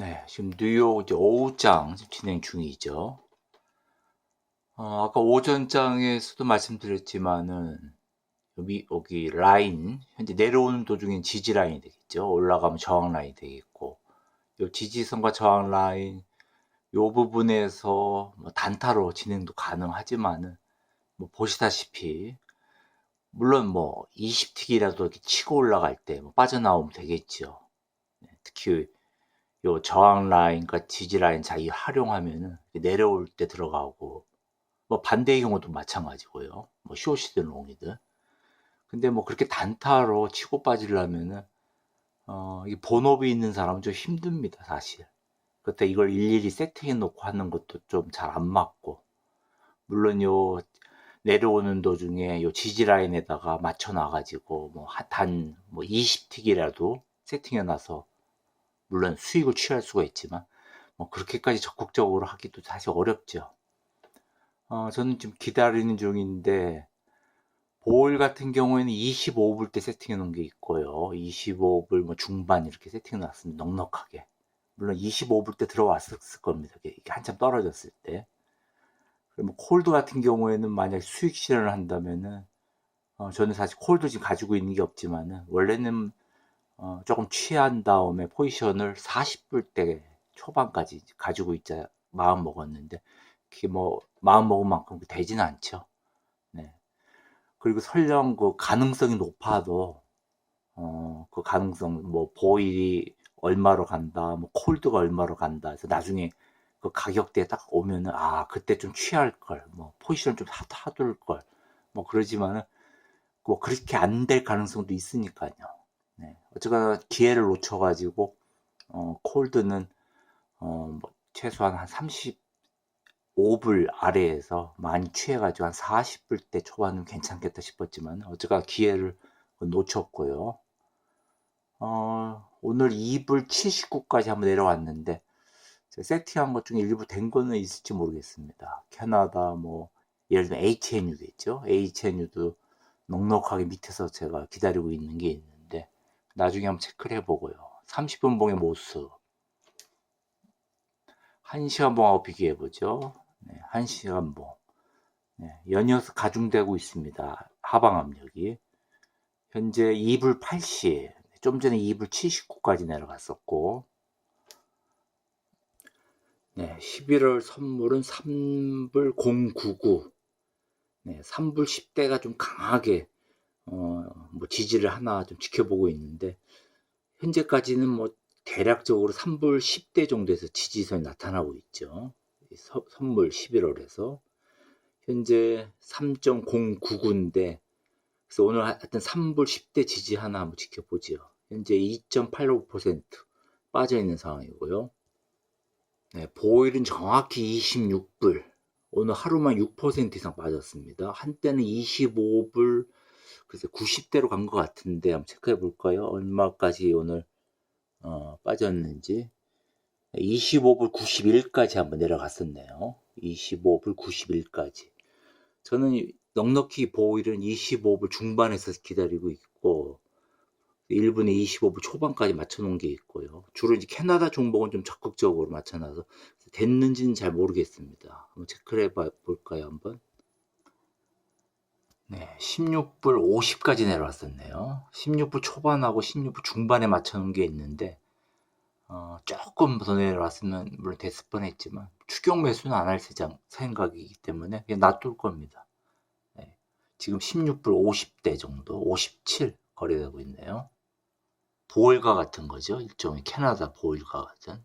네, 지금 뉴욕 이제 오후장 진행 중이죠. 어, 아까 오전장에서도 말씀드렸지만은 여기 여기 라인 현재 내려오는 도중엔 지지 라인이 되겠죠. 올라가면 저항 라인이 되겠고, 요 지지선과 저항 라인 요 부분에서 뭐 단타로 진행도 가능하지만은 뭐 보시다시피 물론 뭐 20틱이라도 이렇게 치고 올라갈 때 뭐 빠져나오면 되겠죠. 네, 특히 요 저항 라인과 지지 라인 잘 활용하면은 내려올 때 들어가고 뭐 반대의 경우도 마찬가지고요. 뭐 숏이든 롱이든. 근데 뭐 그렇게 단타로 치고 빠지려면은 어, 이 본업이 있는 사람은 좀 힘듭니다, 사실. 그때 이걸 일일이 세팅해 놓고 하는 것도 좀 잘 안 맞고. 물론 요 내려오는 도중에 요 지지 라인에다가 맞춰 놔 가지고 뭐 단 뭐 20틱이라도 세팅해 놔서 물론 수익을 취할 수가 있지만 뭐 그렇게까지 적극적으로 하기도 사실 어렵죠. 어, 저는 지금 기다리는 중인데 보일 같은 경우에는 25불 때 세팅해 놓은 게 있고요. 25불 뭐 중반 이렇게 세팅해 놨습니다. 넉넉하게. 물론 25불 때 들어왔을 겁니다. 이게 한참 떨어졌을 때. 그리고 콜드 같은 경우에는 만약 수익 실현을 한다면은 어, 저는 사실 콜드 지금 가지고 있는 게 없지만은 원래는 어, 조금 취한 다음에 포지션을 40불 대 초반까지 가지고 있자 마음 먹었는데 뭐 마음 먹은 만큼 되지는 않죠. 네. 그리고 설령 그 가능성이 높아도 어, 그 가능성 뭐 보일이 얼마로 간다, 뭐 콜드가 얼마로 간다. 그래서 나중에 그 가격대에 딱 오면은 아 그때 좀 취할 걸, 뭐 포지션 좀 사- 사둘 걸, 뭐 그러지만은 뭐 그렇게 안 될 가능성도 있으니까요. 네. 어쨌거나 기회를 놓쳐가지고 어, 콜드는 어, 뭐 최소한 한 35불 아래에서 많이 취해가지고 한 40불 대 초반은 괜찮겠다 싶었지만 어쨌거나 기회를 놓쳤고요. 어, 오늘 2불 79까지 한번 내려왔는데 세팅한 것 중에 일부 된 거는 있을지 모르겠습니다. 캐나다 뭐 예를 들면 HNU도 있죠. HNU도 넉넉하게 밑에서 제가 기다리고 있는 게 있는데 나중에 한번 체크를 해보고요. 30분 봉의 모습 1시간 봉하고 비교해 보죠. 네, 1시간 봉 네, 연이어서 가중되고 있습니다. 하방 압력이 현재 2불 80, 좀 전에 2불 79까지 내려갔었고 네, 11월 선물은 3불 099 네, 3불 10대가 좀 강하게 어, 뭐 지지를 하나 좀 지켜보고 있는데 현재까지는 뭐 대략적으로 3불 10대 정도에서 지지선이 나타나고 있죠. 서, 선물 11월에서 현재 3.099인데 그래서 오늘 하여튼 3불 10대 지지 하나 한번 지켜보죠. 현재 2.85% 빠져 있는 상황이고요. 네, 보일은 정확히 26불. 오늘 하루만 6% 이상 빠졌습니다. 한때는 25불, 그래서 90대로 간 것 같은데 한번 체크해 볼까요? 얼마까지 오늘 어, 빠졌는지. 25불 91까지 한번 내려갔었네요. 25불 91까지. 저는 넉넉히 보일은 25불 중반에서 기다리고 있고 1분에 25불 초반까지 맞춰놓은 게 있고요. 주로 이제 캐나다 종목은 좀 적극적으로 맞춰놔서 됐는지는 잘 모르겠습니다. 한번 체크를 해볼까요, 한번? 네, 16불 50까지 내려왔었네요. 16불 초반하고 16불 중반에 맞춰놓은 게 있는데 어, 조금 더 내려왔으면 물론 됐을 뻔했지만 추격 매수는 안 할 생각이기 때문에 그냥 놔둘 겁니다. 네, 지금 16불 50대 정도, 57 거래되고 있네요. 보일과 같은 거죠. 일종의 캐나다 보일과 같은.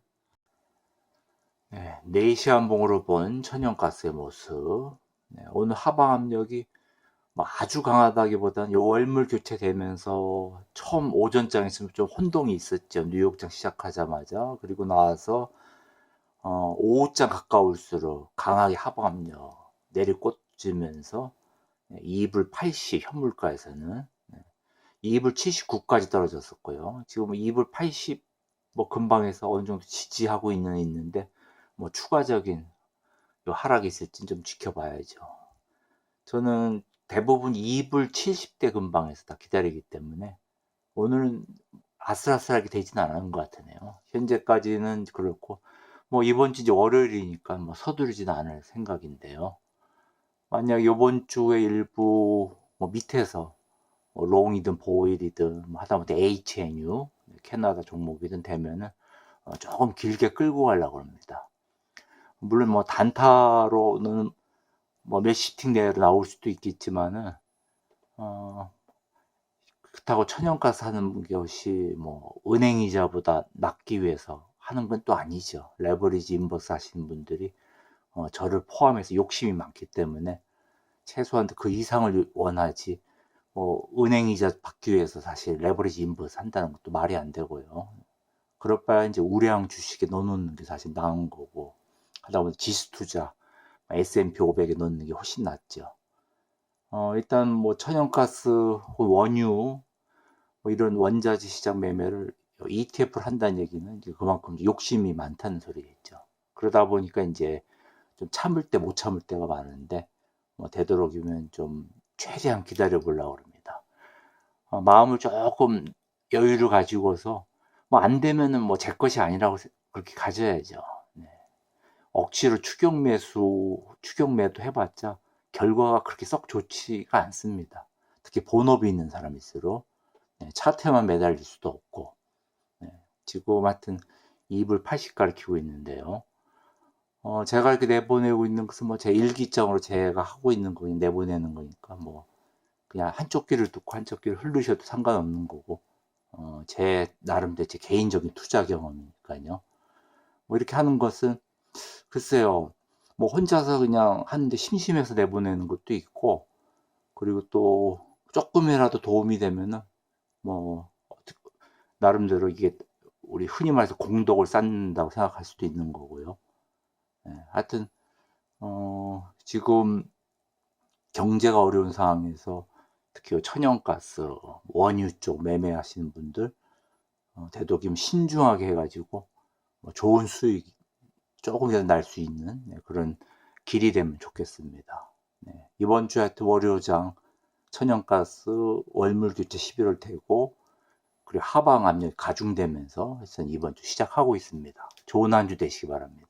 네, 네이시안봉으로 본 천연가스의 모습. 네, 오늘 하방 압력이 뭐 아주 강하다기보다는 요 월물 교체되면서 처음 오전장에서 좀 혼동이 있었죠. 뉴욕장 시작하자마자. 그리고 나와서 어, 오후장 가까울수록 강하게 하방 압력 내리꽂으면서 2불 80 현물가에서는 2불 79까지 떨어졌었고요. 지금 2불 80뭐 근방에서 어느 정도 지지하고 있는 있는데 뭐 추가적인 하락이 있을지 좀 지켜봐야죠. 저는 대부분 2불 70대 근방에서 다 기다리기 때문에 오늘은 아슬아슬하게 되진 않은 것 같으네요. 현재까지는 그렇고 뭐 이번 주 이제 월요일이니까 뭐 서두르지는 않을 생각인데요. 만약 이번 주에 일부 뭐 밑에서 뭐 롱이든 보일이든 뭐 하다못해 HNU 캐나다 종목이든 되면은 어, 조금 길게 끌고 가려고 합니다. 물론 뭐 단타로는 뭐 몇 시팅 내로 나올 수도 있겠지만은 어 그렇다고 천연가스 하는 것이 뭐 은행 이자보다 낮기 위해서 하는 건 또 아니죠. 레버리지 인버스 하시는 분들이 어, 저를 포함해서 욕심이 많기 때문에 최소한 그 이상을 원하지 뭐 은행 이자 받기 위해서 사실 레버리지 인버스 한다는 것도 말이 안 되고요. 그럴 바에 이제 우량 주식에 넣어놓는 게 사실 나은 거고 하다 보니 지수 투자 S&P 500에 넣는 게 훨씬 낫죠. 어, 일단 뭐 천연가스, 원유 뭐 이런 원자재 시장 매매를 ETF를 한다는 얘기는 이제 그만큼 욕심이 많다는 소리겠죠. 그러다 보니까 이제 좀 참을 때 못 참을 때가 많은데 뭐 되도록이면 좀 최대한 기다려 보려고 합니다. 어, 마음을 조금 여유를 가지고서 뭐 안 되면은 뭐 제 것이 아니라고 세- 그렇게 가져야죠. 네. 억지로 추격 매수, 추격 매도 해봤자 결과가 그렇게 썩 좋지가 않습니다. 특히 본업이 있는 사람일수록 네, 차트에만 매달릴 수도 없고 네, 지금 하여튼 이불 80 가리키고 있는데요. 어, 제가 이렇게 내보내고 있는 것은 뭐 제 일기장으로 제가 하고 있는 거 내보내는 거니까 뭐 그냥 한쪽 귀를 듣고 한쪽 귀를 흘르셔도 상관없는 거고 어, 제 나름대로 제 개인적인 투자 경험이니까요. 뭐 이렇게 하는 것은 글쎄요. 뭐 혼자서 그냥 하는데 심심해서 내보내는 것도 있고 그리고 또 조금이라도 도움이 되면은 뭐 나름대로 이게 우리 흔히 말해서 공덕을 쌓는다고 생각할 수도 있는 거고요. 예, 하여튼 어, 지금 경제가 어려운 상황에서 특히 천연가스, 원유 쪽 매매하시는 분들 어, 되도록이면 신중하게 해가지고 뭐 좋은 수익 조금이라도 날 수 있는 네, 그런 길이 되면 좋겠습니다. 네, 이번 주 하여튼 월요장 천연가스 월물 교체 11월 되고 그리고 하방 압력 가중되면서 이번 주 시작하고 있습니다. 좋은 한 주 되시기 바랍니다.